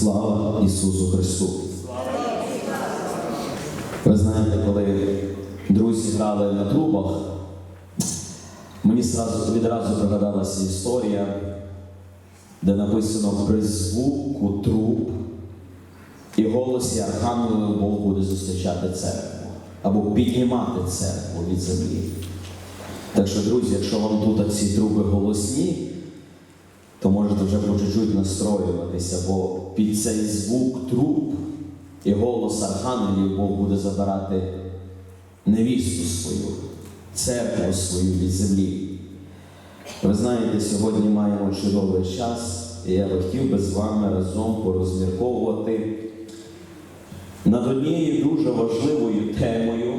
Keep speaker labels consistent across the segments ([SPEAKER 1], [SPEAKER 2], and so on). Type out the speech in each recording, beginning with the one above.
[SPEAKER 1] Слава Ісусу Христу! Ви знаєте, коли друзі грали на трубах, мені відразу пригадалася історія, де написано при звуку труб і голосі архангелів Бог буде зустрічати церкву або піднімати церкву від землі. Так що, друзі, якщо вам тут ці труби голосні, то можете вже по чуть-чуть настроюватися, бо під цей звук труб і голос архангелів Бог буде забирати невісту свою, церкву свою від землі. Ви знаєте, сьогодні маємо чудовий час, і я би хотів би з вами разом порозмірковувати над однією дуже важливою темою.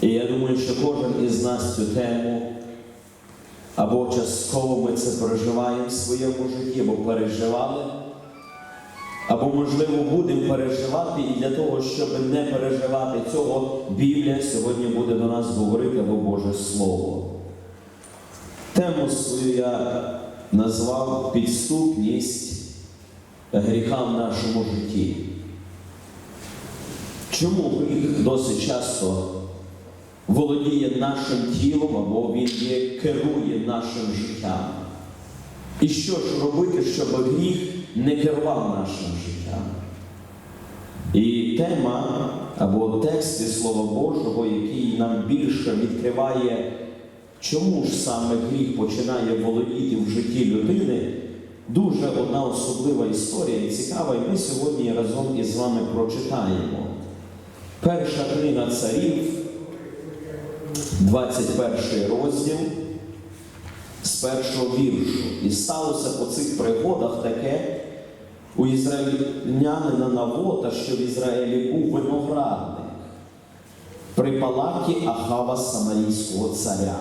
[SPEAKER 1] І я думаю, що кожен із нас цю тему або частково ми це переживаємо в своєму житті, або переживали, або, можливо, будемо переживати, і для того, щоб не переживати цього, Біблія сьогодні буде до нас говорити або Боже Слово. Тему свою я назвав підступність гріха в нашому житті. Чому гріх досить часто володіє нашим тілом або він є, керує нашим життям? І що ж робити, щоб гріх не керував нашим життям? І тема або тексти Слова Божого, який нам більше відкриває, чому ж саме гріх починає володіти в житті людини, дуже одна особлива історія і цікава, і ми сьогодні разом із вами прочитаємо. Перша книга царів, 21 розділ з першого віршу. І сталося по цих пригодах таке у ізраїльнянина Навота, що в Ізраїлі був виноградник при палаті Ахава Самарійського царя.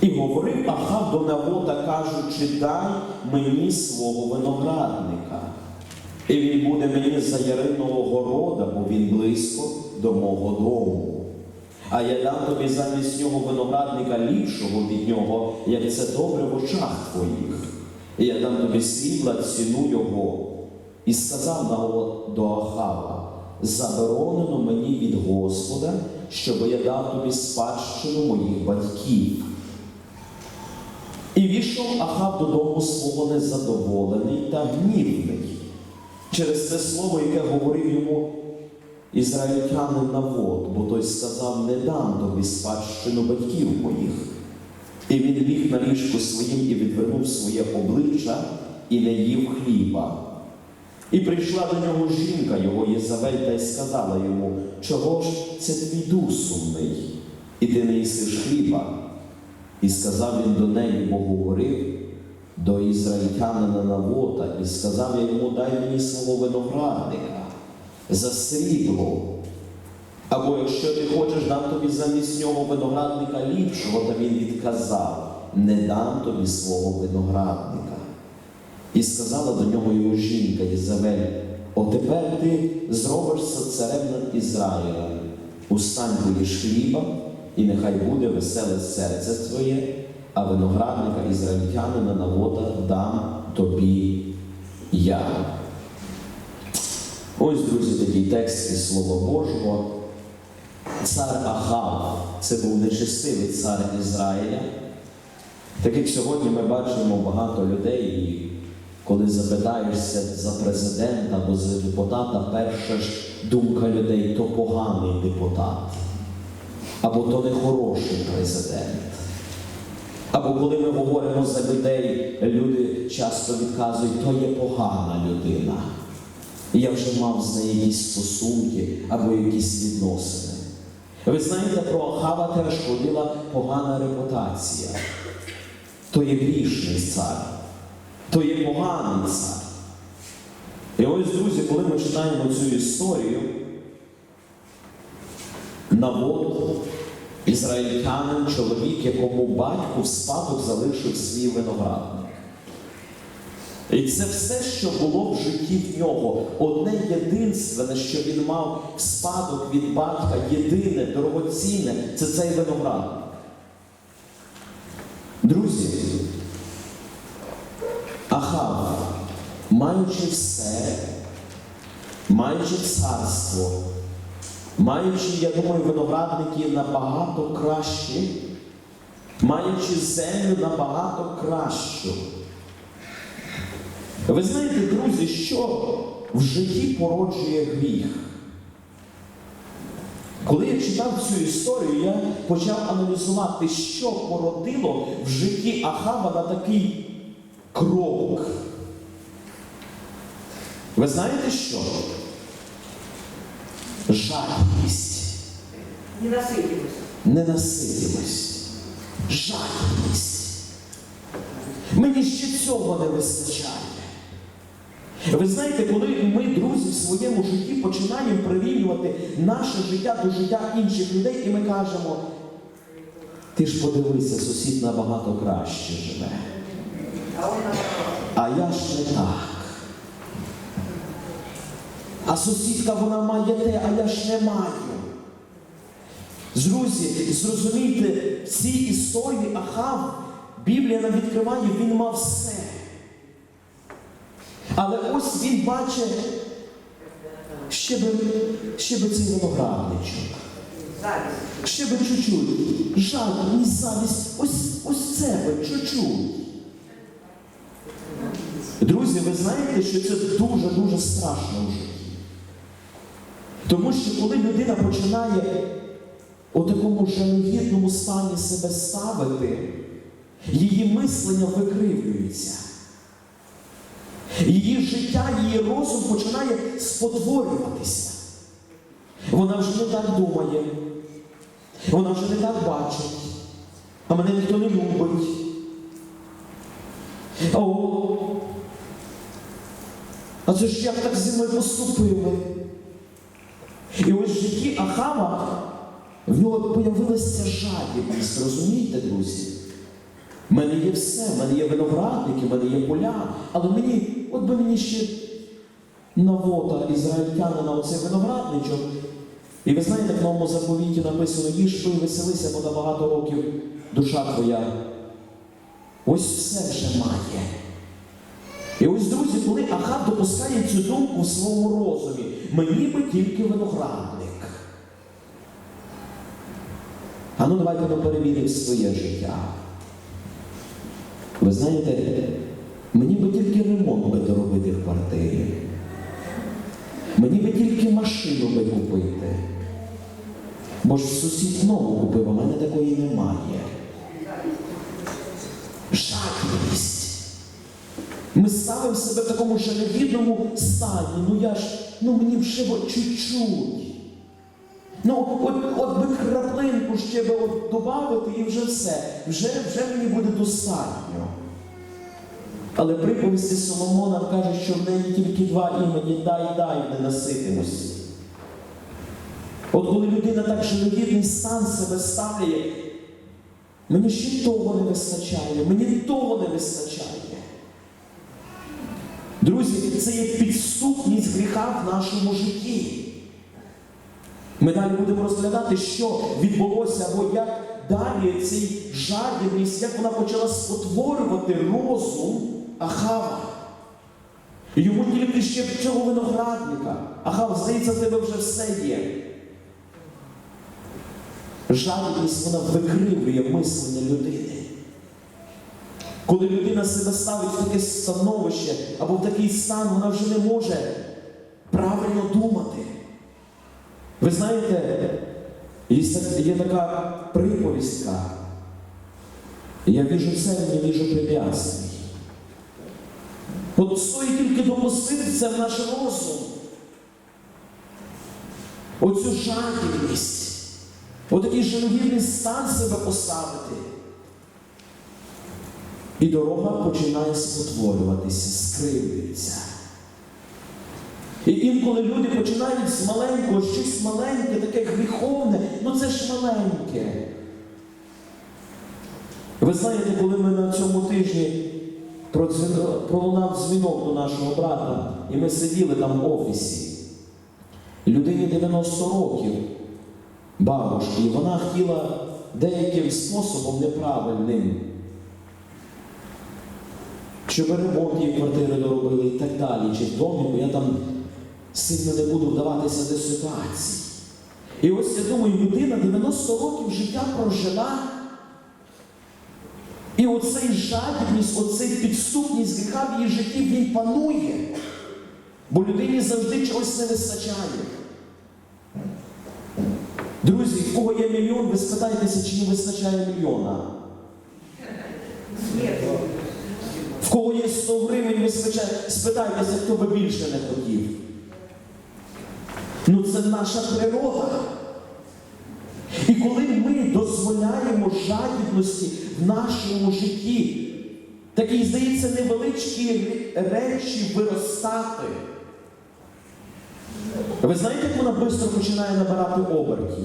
[SPEAKER 1] І говорив Ахав до Навота, кажучи, дай мені свого виноградника. І він буде мені за яриного города, бо він близько до мого дому. А я дам тобі замість нього виноградника ліпшого від нього, як це добре в очах твоїх. І я дам тобі срібла ціну його. І сказав Навот до Ахава, заборонено мені від Господа, щоб я дав тобі спадщину моїх батьків. І війшов Ахав додому свого незадоволений та гнівний через це слово, яке говорив йому ізраїльтянин Навод, бо той сказав, не дам тобі спадщину батьків моїх. І він ліг на ліжку своїм і відвернув своє обличчя і не їв хліба. І прийшла до нього жінка його Єзавель та й сказала йому, чого ж це твій дух сумний, і ти не їсиш хліба. І сказав він до неї, бо говорив до ізраїльтянина Навота, і сказав я йому, дай мені свого виноградника за срібло. Або якщо ти хочеш, дам тобі замість нього виноградника ліпшого, та він відказав, не дам тобі свого виноградника. І сказала до нього його жінка Єзавель, отепер ти зробишся царем над Ізраїлем, устань поїш хліба, і нехай буде веселе серце твоє, а виноградника ізраїльтянина Навота дам тобі я. Ось, друзі, такий текст із Слова Божого. Цар Ахав це був нечестивий цар Ізраїля. Так як сьогодні ми бачимо багато людей, і коли запитаєшся за президента або за депутата, перша ж думка людей то поганий депутат, або то нехороший президент. Або коли ми говоримо за людей, люди часто відказують, то є погана людина. Я вже мав з нею якісь стосунки або якісь відносини. Ви знаєте, про Ахава теж ходила погана репутація. То є грішний цар, то є поганий цар. І ось, друзі, коли ми читаємо цю історію, Навод, ізраїльтянин, чоловік, якому батько в спадок залишив свій виноградник. І це все, що було в житті в нього. Одне єдинственне, що він мав спадок від батька, єдине, дорогоцінне, це цей виноградник. Друзі, Аха Ахав, маючи все, маючи царство, маючи, я думаю, виноградники набагато кращі, маючи землю набагато кращу. Ви знаєте, друзі, що в житті породжує гріх? Коли я читав цю історію, я почав аналізувати, що породило в житті Ахава на такий крок. Ви знаєте що? Жадність,
[SPEAKER 2] Ненасытимость.
[SPEAKER 1] ненаситимость, жадність. Мені ще цього не вистачає. Ви знаєте, коли ми, друзі, в своєму житті починаємо прирівнювати наше життя до життя інших людей, і ми кажемо, ти ж подивися, сусід набагато краще живе.
[SPEAKER 2] А
[SPEAKER 1] я ж не так. А сусідка вона має те, а я ж не маю. Друзі, зрозумійте, цій історії Ахав, Біблія нам відкриває, він мав все. Але ось він бачить ще би, ще би цей виноградничок. Ще би чуть-чуть. Жадність, завість, ось, ось це би, чуть-чуть. Друзі, ви знаєте, що це дуже-дуже страшно в житті. Тому що коли людина починає у такому жалюгідному стані себе ставити, її мислення викривлюється. Її життя, її розум починає спотворюватися. Вона вже не так думає, вона вже не так бачить, а мене ніхто не любить. О, а це ж як так зі мною поступили? І ось в житті Ахава в нього появилася жадібність, розумієте, друзі? В мене є все, в мене є виноградники, в мене є поля, але мені, от би мені ще навота ізраїльтянина оцей виноградничок. І ви знаєте, в новому заповіті написано, їж пий, веселися, бо на багато років душа твоя. Ось все вже має. І ось, друзі, коли Ахав допускає цю думку в своєму розумі, мені би тільки виноградник. А ну давайте ми перевіримо своє життя. Ви знаєте, мені би тільки ремонт би доробити в квартирі. Мені би тільки машину би купити. Бо ж сусід нову купив, а мене такої немає. Жадність. Ми ставимо себе в такому жалюгідному стані. Ну я ж, ну мені ще чуть-чуть. Ну, от, от би краплинку ще би от добавити і вже все. Вже, вже мені буде достатньо. Але приповісті Соломона каже, що в неї тільки два імені дай дай не наситимось. От коли людина так жалюгідний стан себе ставляє, мені ще того не вистачає, мені того не вистачає. Друзі, це є підступність гріха в нашому житті. Ми далі будемо розглядати, що відбулося, або як далі цей жадібність, як вона почала спотворювати розум Ахава. Йому тільки ще цього виноградника. Ахав, здається, в тебе вже все є. Жадібність вона викривлює мислення людини. Коли людина себе ставить в таке становище або в такий стан, вона вже не може правильно думати. Ви знаєте, є, така приповістка. Я віжу не віжу препятствий. От стоїть тільки допустити в наш розум. Оцю жадібність, отакий жалюгідний стан себе поставити. І дорога починає спотворюватися, скривлюється. І інколи люди починають з маленького, щось маленьке, таке гріховне, ну це ж маленьке. Ви знаєте, коли ми на цьому тижні пролунав дзвінок до нашого брата, і ми сиділи там в офісі. Людині 90 років, бабушки, вона хотіла деяким способом неправильним щоб ремонт її квартири доробили і так далі, чи в домі, бо я там сильно не буду вдаватися до ситуації. І ось я думаю, людина 90 років життя прожила. І оцей жадібність, оцей підступність гріха в її житті в ній панує. Бо людині завжди чогось не вистачає. Друзі, в кого є мільйон, ви спитайтеся, чи не вистачає мільйона. В кого є 100 гривень, ви спитайте- спитайтеся, хто би більше не хотів. Ну це наша природа. І коли ми дозволяємо жадібності в нашому житті, такі, здається, невеличкі речі виростати. Ви знаєте, як вона швидко починає набирати обертів?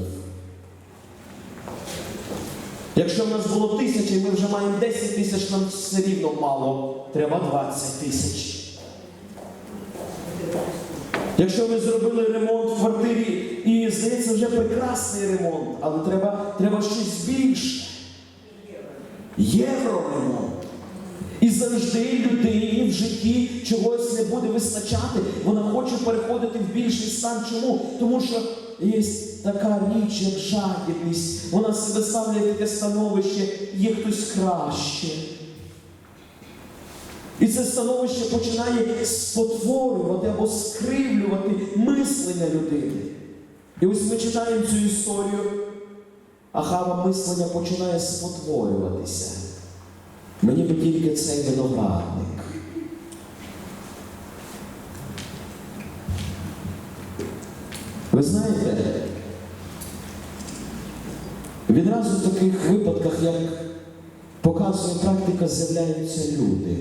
[SPEAKER 1] Якщо в нас було тисяча, і ми вже маємо 10 тисяч, нам все рівно мало. Треба 20 тисяч. Якщо ви зробили ремонт в квартирі, і здається, вже прекрасний ремонт, але треба, треба щось більше. Євроремонт. І завжди людині в житті чогось не буде вистачати. Вона хоче переходити в більший стан. Чому? Тому що є така річ, як жадібність. Вона себе ставлять таке становище, є хтось краще. І це становище починає спотворювати або скривлювати мислення людини. І ось ми читаємо цю історію, а хава мислення починає спотворюватися. Мені би тільки цей виноградник. Ви знаєте, відразу в таких випадках, як показує практика, з'являються люди.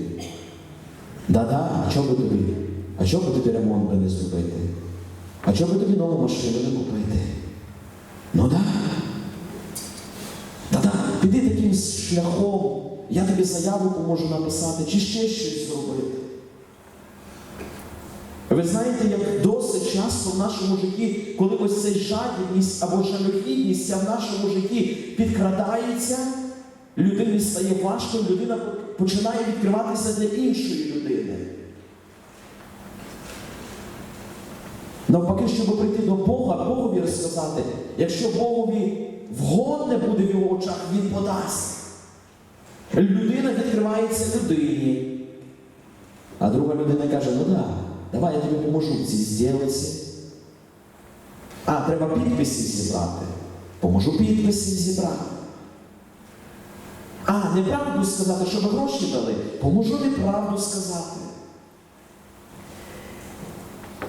[SPEAKER 1] Да-да, а чого би тобі? А чого би тобі ремонт не зробити? А чого би тобі нову машину не купити? Ну да. Та-да, піди таким шляхом, я тобі заяву поможу написати, чи ще щось зробити. Ви знаєте, як досить часто в нашому житті, коли ось ця жадібність або жалюгідність в нашому житті підкрадається, людині стає важко, людина починає відкриватися для іншої людини. Навпаки, щоб прийти до Бога, Богові розказати, якщо Богові вгодне буде в його очах, він подасть. Людина відкривається людині. А друга людина каже, ну да, давай я тобі поможу в цій зділці. А, треба підписів зібрати. Поможу підписів зібрати. А, неправду сказати, щоб гроші дали. Поможу неправду сказати.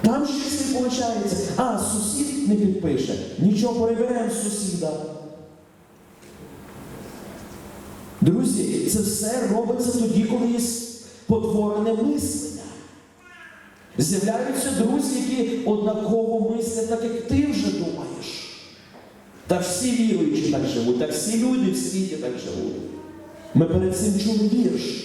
[SPEAKER 1] Там щось не виходить. А, сусід не підпише. Нічого переберемо сусіда. Друзі, це все робиться тоді, коли є потворене мислення. З'являються друзі, які однаково мислять, так як ти вже думаєш. Та всі віруючі так живуть, так всі люди в світі так живуть. Ми перед цим чули вірш.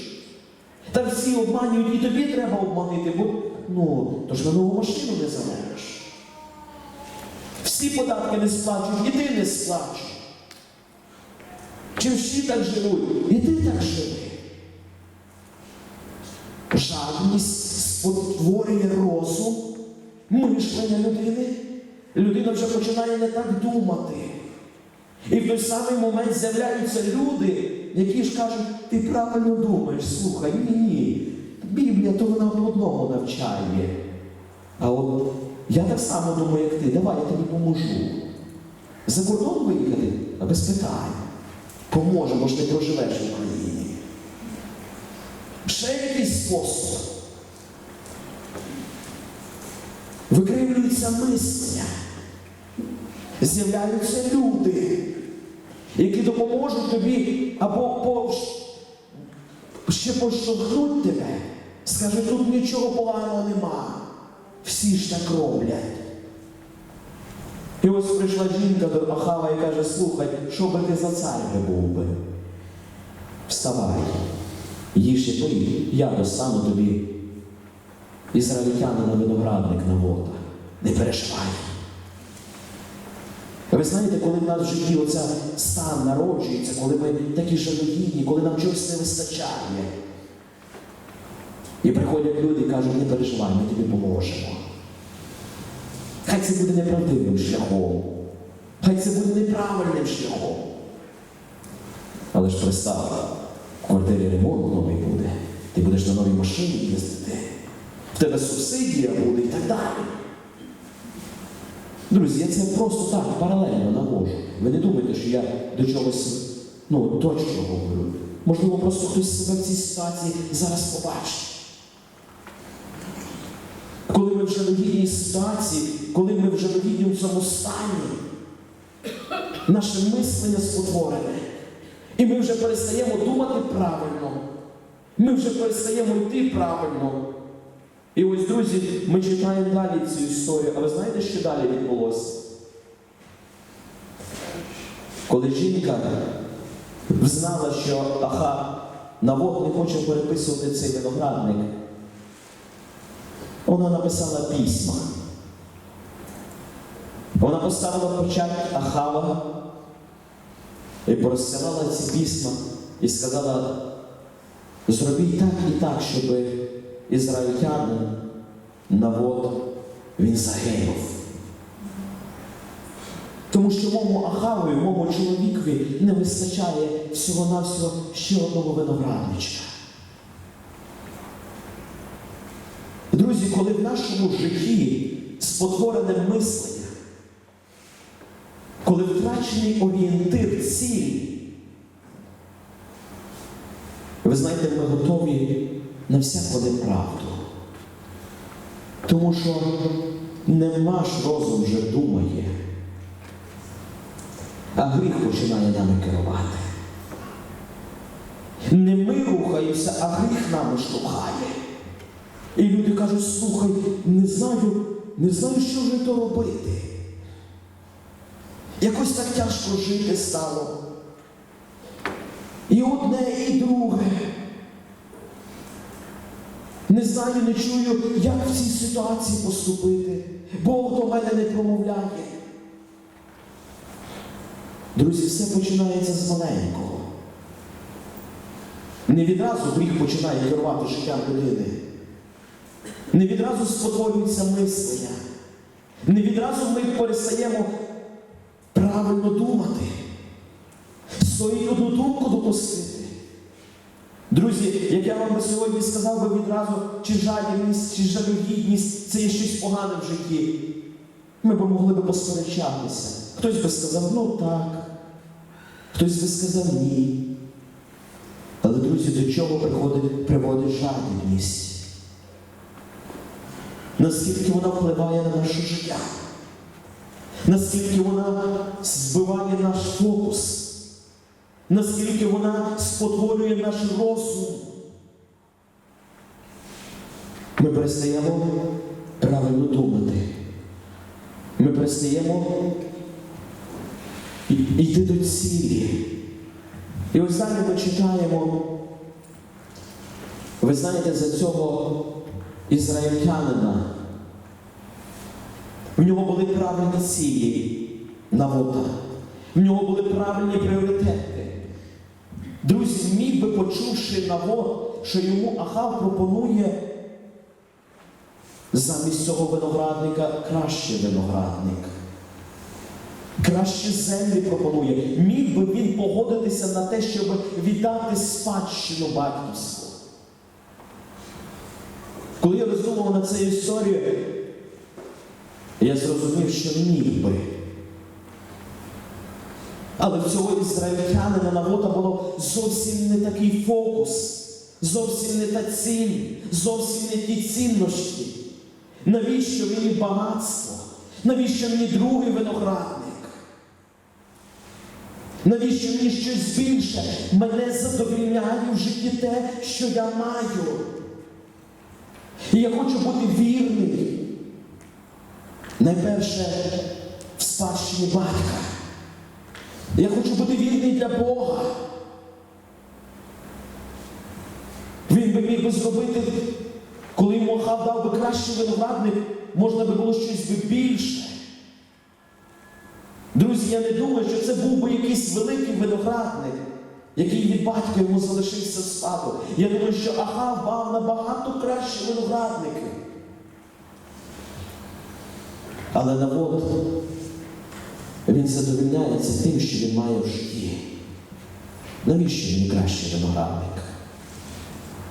[SPEAKER 1] Та всі обманюють, і тобі треба обманити, бо ну, то ж на нову машину не заробиш. Всі податки не сплачують, і ти не сплачуєш. Чи всі так живуть? І ти так живи. Жадність спотворює розум, мишлення людини. Людина вже починає не так думати. І в той самий момент з'являються люди, які ж кажуть, ти правильно думаєш, слухай, ні, ні. Біблія то вона одного навчає. А от я так само думаю, як ти, давай я тобі поможу. За кордон виїхати, а без питань. Поможе, може ти проживеш в Україні. Ще якийсь спосіб. Викривлюється мислення. З'являються люди, які допоможуть тобі або повш- ще поштовхнуть тебе. Скажуть, тут нічого поганого нема. Всі ж так роблять. І ось прийшла жінка до Ахава і каже, слухай, що би ти за цар не був би? Вставай, їж і пий, я достану тобі ізраїльтянина виноградник на вода. Не переживай. Ви знаєте, коли в нас в житті оця стан народжується, коли ми такі жалюгідні, коли нам чогось не вистачає, І приходять люди і кажуть, не переживай, ми тобі поможемо. Хай це буде неправдивим шляхом. Хай це буде неправильним шляхом. Але ж представ, в квартирі ремонт новий буде, ти будеш на новій машині їздити, в тебе субсидія буде і так далі. Друзі, я це просто так паралельно навожу. Ви не думайте, що я до чогось ну, точно говорю. Можливо, просто хтось себе в цій ситуації зараз побачить. Коли ми в жалюгідній ситуації, коли ми в жалюгідному цьому стані, наше мислення спотворене. І ми вже перестаємо думати правильно. Ми вже перестаємо йти правильно. І ось, друзі, ми читаємо далі цю історію. А ви знаєте, що далі відбулося? Коли жінка знала, що Аха Навод не хоче переписувати цей виноградник, вона написала письма. Вона поставила печать Ахава і порозсилала ці письма і сказала, зробіть так і так, щоб ізраїльтянин Навод він загинув. Тому що моєму Ахавою, моєму чоловікові не вистачає всього-навсього ще одного виноградничка. Друзі, коли в нашому житті спотворене мислення, коли втрачений орієнтир цілі, ви знаєте, ми готові на всяку неправду. Тому що не наш розум вже думає, а гріх починає нами керувати. Не ми рухаємося, а гріх нами штовхає. І люди кажуть, слухай, не знаю, не знаю, що вже то робити. Якось так тяжко жити стало. І одне, і друге. Не знаю, не чую, як в цій ситуації поступити. Бог до мене не промовляє. Друзі, все починається з маленького. Не відразу гріх починає керувати життям людини. Не відразу спотворюється мислення. Не відразу ми перестаємо правильно думати. Стоїть одну думку допустити. Друзі, як я вам би сьогодні сказав би відразу, чи жадібність, чи жалюгідність це є щось погане в житті. Ми б могли би посперечатися. Хтось би сказав, ну так, хтось би сказав ні. Але, друзі, до чого приходить, приводить жадібність? Наскільки вона впливає на наше життя? Наскільки вона збиває наш фокус? Наскільки вона спотворює наш розум? Ми перестаємо правильно думати. Ми перестаємо йти до цілі. І ось далі ми читаємо, ви знаєте, за цього ізраїльтянина. В нього були правильні цілі навода. В нього були правильні пріоритети. Друзі, міг би, почувши навод, що йому Ахав пропонує замість цього виноградника кращий виноградник. Кращі землі пропонує. Міг би він погодитися на те, щоб віддати спадщину батьківську. Коли я роздумував над цією історією, я зрозумів, що міг би. Але в цього ізраїльтянина навода було зовсім не такий фокус, зовсім не та ціль, зовсім не ті цінності. Навіщо мені багатство? Навіщо мені другий виноградник? Навіщо мені щось більше? Мене задовільняє в житті те, що я маю. І я хочу бути вірний. Найперше в спадщині батька. Я хочу бути вірний для Бога. Він би міг би зробити, коли йому Ахав дав би кращий виноградник, можна би було щось би більше. Друзі, я не думаю, що це був би якийсь великий виноградник. який від батька йому залишився в. Я думаю, що Ахав мав набагато кращі виноградники. Але Навод, він задовільняється тим, що він має в житті. Навіщо мені кращий виноградник?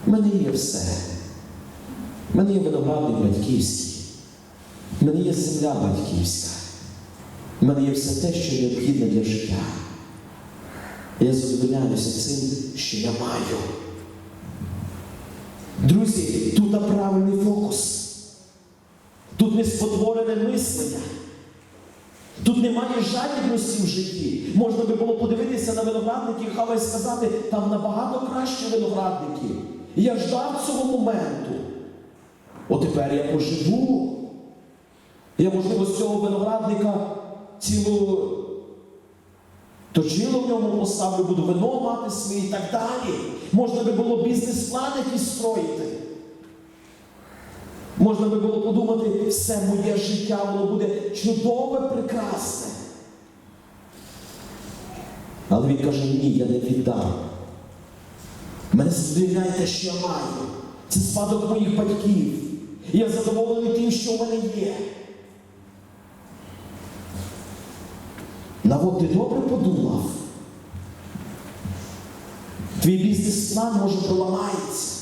[SPEAKER 1] У мене є все. У мене є виноградник батьківський. У мене є земля батьківська. У мене є все те, що необхідне для життя. Я задовольняюся цим, що я маю. Друзі, тут правильний фокус. Тут не спотворене мислення. Тут немає жадібності в житті. Можна би було подивитися на виноградники Хава і сказати, там набагато кращі виноградники. Я ждав цього моменту. От тепер я поживу. Я, можливо, з цього виноградника цілу точило в ньому поставлю, буду вино мати своє і так далі. Можна би було бізнес-план строїти. Можна би було подумати, все моє життя, воно буде чудове, прекрасне. Але він каже, ні, я не віддам. Мене задовільняє те, що я маю. Це спадок моїх батьків. Я задоволений тим, що в мене є. Навод ти добре подумав. Твій бізнес-план може проламається.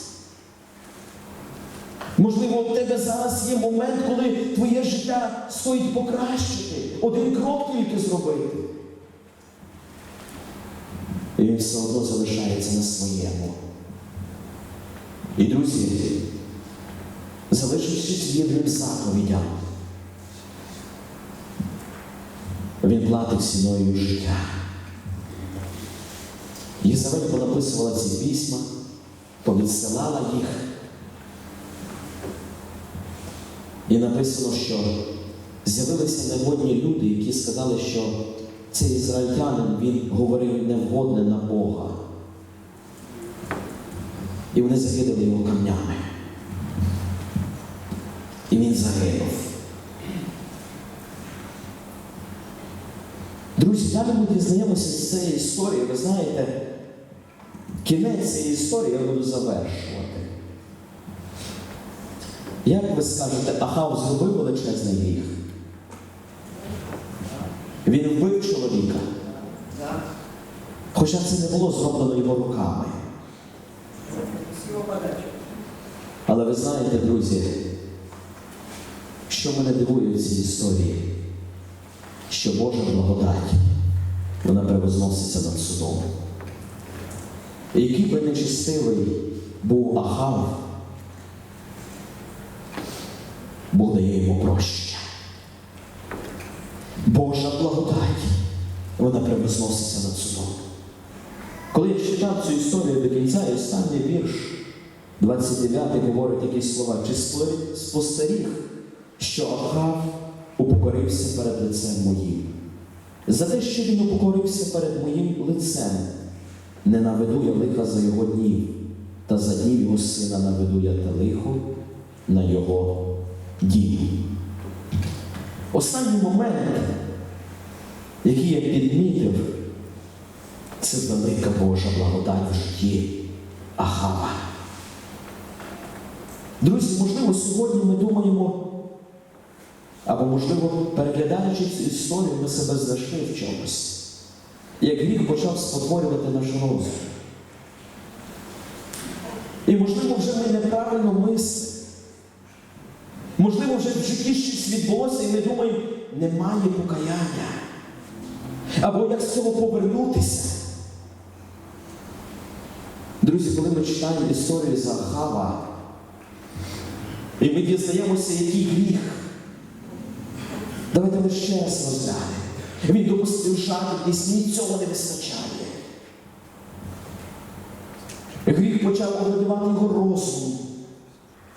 [SPEAKER 1] Можливо, у тебе зараз є момент, коли твоє життя стоїть покращити, один крок тільки зробити. І він все одно залишається на своєму. І друзі, залишившись вірним заповідям, він платить ціною життя. Єзавель понаписувала ці письма, повідсилала їх. І написано, що з'явилися неводні люди, які сказали, що цей ізраїльтянин він говорив невгодне на Бога. І вони закидали його камнями. І він загинув. Друзі, далі ми дізнаємося з цієї історії. Ви знаєте, кінець цієї історії я буду завершувати. Як ви скажете, Ахав зробив величезний гріх? Він вбив чоловіка, хоча це не було зроблено його руками. Але ви знаєте, друзі, що мене дивує в цій історії? Що Божа благодать, вона превозноситься над судом. Який би нечистивий був Ахав, Бог дає йому прощення. Божа благодать, вона превозноситься над судом. Коли я читав цю історію до кінця, і останній вірш, 29 говорить такі слова, чи спо- спостеріг, що Ахав упокорився перед лицем моїм. За те, що він упокорився перед моїм лицем, не наведу я лиха за його днів, та за днів його сина наведу я те лихо на його дім. Останній момент, який я підмітив, це велика Божа благодать в житті Ахава. Друзі, можливо, сьогодні ми думаємо, або, можливо, переглядаючи цю історію, ми себе знайшли в чомусь. Як гріх почав спотворювати наш розум. І, можливо, вже ми неправильно мислимо. Можливо, вже в житті щось відбулося, і ми думаємо, немає покаяння. Або як з цього повернутися. Друзі, коли ми читаємо історію за Ахава, і ми дізнаємося, який гріх. Давайте ми ще раз розглянемо. Він допустив жадібність, мені цього не вистачає. Гріх почав овладівати його розум,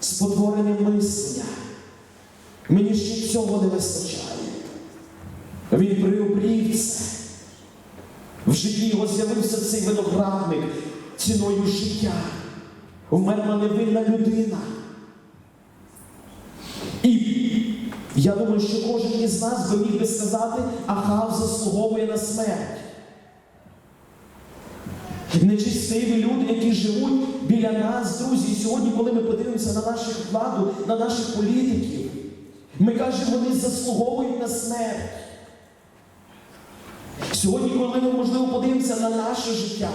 [SPEAKER 1] спотворене мислення. Мені ще цього не вистачає. Він приобрів це. В житті його з'явився цей виноградник ціною життя. Вмерла невинна людина. І я думаю, що кожен із нас би міг би сказати, Ахав заслуговує на смерть. Нечистиві люди, які живуть біля нас, друзі. Сьогодні, коли ми подивимося на нашу владу, на наших політиків, ми кажемо, вони заслуговують на смерть. Сьогодні, коли ми, можливо, подивимося на наше життя,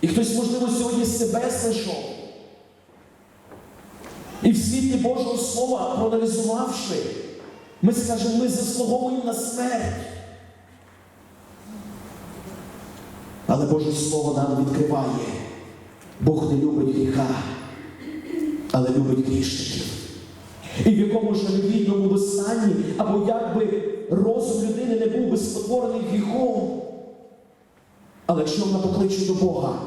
[SPEAKER 1] і хтось, можливо, сьогодні себе знайшов. І в світлі Божого Слова, проаналізувавши, ми скажемо, ми заслуговуємо на смерть. Але Боже Слово нам відкриває. Бог не любить гріха, але любить грішників. І в якому жалюгідному стані, або якби розум людини не був би спотворений гріхом. Але якщо вона покличе до Бога,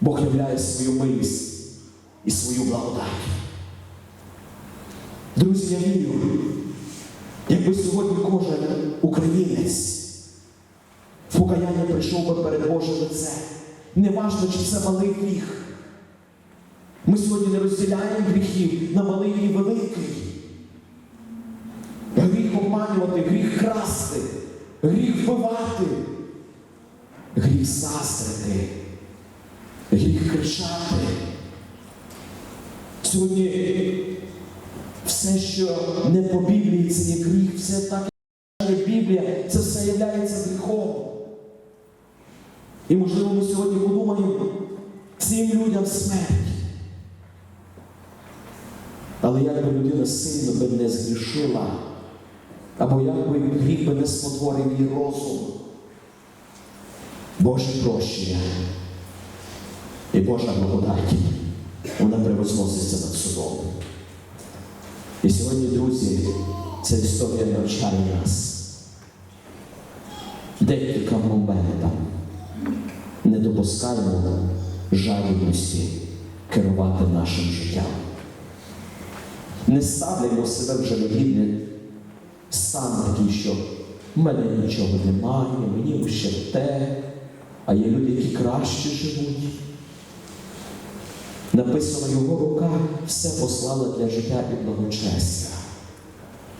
[SPEAKER 1] Бог являє свою милість і свою благодать. Друзі, я вірю, якби сьогодні кожен українець в покаяння прийшов би перед Божим лице, неважно, чи це малий гріх. Ми сьогодні не розділяємо гріхів на малий і великий. Гріх обманювати, гріх красти, гріх вбивати, гріх заздрити, гріх кричати. Сьогодні все, що не по Біблії, це є гріх, все так, як Біблія, це все є гріхом. І можливо ми сьогодні подумаємо цим людям смерть. Але як би людина сильно би не згрішила, або як би гріх би не спотворив її розум, Боже прощення і Божа благодать, вона превозноситься над судом. І сьогодні, друзі, ця історія навчає нас. Декілька моментів не допускаємо жадібності керувати нашим життям. Не ставляємо себе в жалюгідний стан такий, що в мене нічого немає, мені ще те, а є люди, які краще живуть. Написано його рука все послала для життя і благочестя.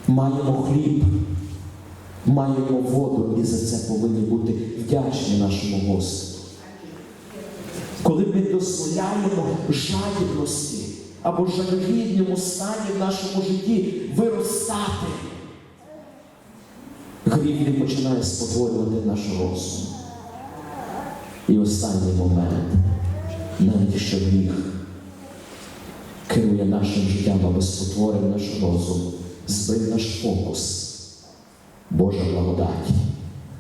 [SPEAKER 1] Маємо хліб, маємо воду, і за це повинні бути вдячні нашому Господу. Коли ми дозволяємо жадібності або жалюгідному стані в нашому житті виростати, гріх він починає спотворювати наш розум. І останній момент, навіть що гріх керує нашим життям або спотворив наш розум, збив наш фокус. Божа благодать,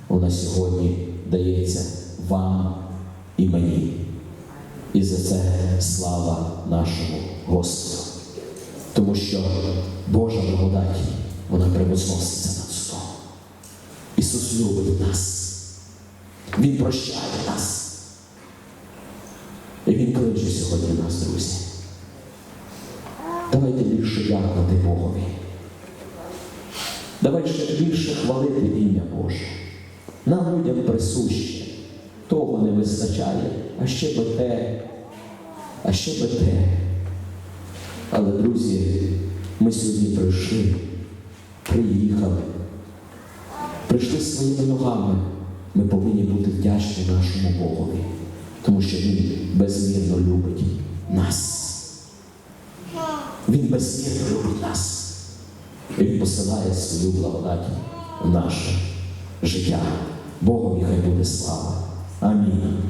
[SPEAKER 1] вона сьогодні дається вам і мені. І за це слава нашому Господу. Тому що Божа благодать, вона превозноситься над судом. Ісус любить нас. Він прощає нас. І Він кличе сьогодні нас, друзі. Давайте більше дякувати Богові. Давайте більше хвалити ім'я Боже. Нам людям присуще, того не вистачає, а ще би те, а ще би те. Але, друзі, ми сьогодні прийшли, приїхали, прийшли своїми ногами. Ми повинні бути вдячні нашому Богові, тому що Він безмірно любить нас. Він безмірно любить нас. І Він посилає свою благодать в наше життя. Богові хай буде слава. Амінь.